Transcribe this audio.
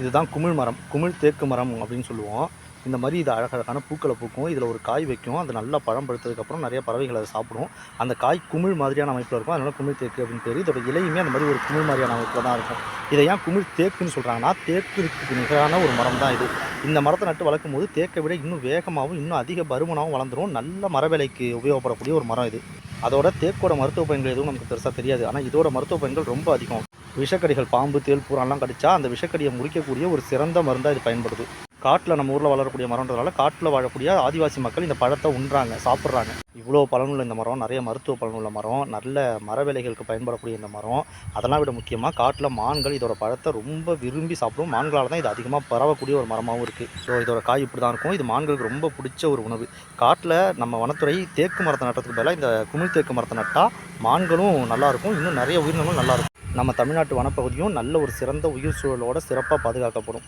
இதுதான் குமிழ் மரம் குமிழ் தேக்கு மரம் அப்படின்னு சொல்லுவோம். இந்த மாதிரி இது அழகழகான பூக்களை பூக்கும். இதில் ஒரு காய் வைக்கும். அது நல்லா பழம் பழுத்ததுக்கப்புறம் நிறைய பறவைகள் அதை சாப்பிடும். அந்த காய் குமிழ் மாதிரியான அமைப்பில் இருக்கும். அதனால் குமிழ் தேக்கு அப்படின்னு பேர். இதோட இலையுமே அந்த மாதிரி ஒரு குமிழ் மாதிரியான அமைப்பில் தான் இருக்கும். இதை ஏன் குமிழ் தேக்குன்னு சொல்கிறாங்கன்னா தேக்குக்கு நிகரான ஒரு மரம் தான் இது. இந்த மரத்தை நட்டு வளர்க்கும் போது தேக்கை விட இன்னும் வேகமாகவும் இன்னும் அதிக பருமனாகவும் வளர்ந்துடும் நல்ல மரவேலைக்கு உபயோகப்படக்கூடிய ஒரு மரம் இது. அதோட தேக்கோட மருத்துவ பயன்கள் எதுவும் நமக்கு பெருசாக தெரியாது. ஆனால் இதோட மருத்துவ பயன்கள் ரொம்ப அதிகம். விஷக்கடிகள் பாம்பு தேள் பூரான்லாம் கடிச்சா அந்த விஷக்கடியை முடிக்கக்கூடிய ஒரு சிறந்த மருந்தாக இது பயன்படுது. காட்டில் நம்ம ஊரில் வளரக்கூடிய மரம்ன்றதால காட்டில் வாழக்கூடிய ஆதிவாசி மக்கள் இந்த பழத்தை உண்றாங்க சாப்பிட்றாங்க. இவ்வளோ பலனுள்ள இந்த மரம் நிறைய மருத்துவ பலனுள்ள மரம் நல்ல மர வேலைகளுக்கு பயன்படக்கூடிய இந்த மரம் அதெல்லாம் விட முக்கியமாக காட்டில் மான்கள் இதோட பழத்தை ரொம்ப விரும்பி சாப்பிடும். மான்களால் தான் இது அதிகமாக பரவக்கூடிய ஒரு மரமாகவும் இருக்குது ஸோ இதோட காய் இப்படி தான் இருக்கும். இது மான்களுக்கு ரொம்ப பிடிச்ச ஒரு உணவு. காட்டில் நம்ம வனத்துறை தேக்கு மரத்தை நட்டுறதுக்கு பதிலாக இந்த குமிழ் தேக்கு மரத்தை நட்டால் மான்களும் நல்லாயிருக்கும் இன்னும் நிறைய உயிரினங்களும் நல்லாயிருக்கும் நம்ம தமிழ்நாட்டு வனப்பகுதியும் நல்ல ஒரு சிறந்த உயிர் சூழலோட சிறப்பாக பாதுகாக்கப்படும்.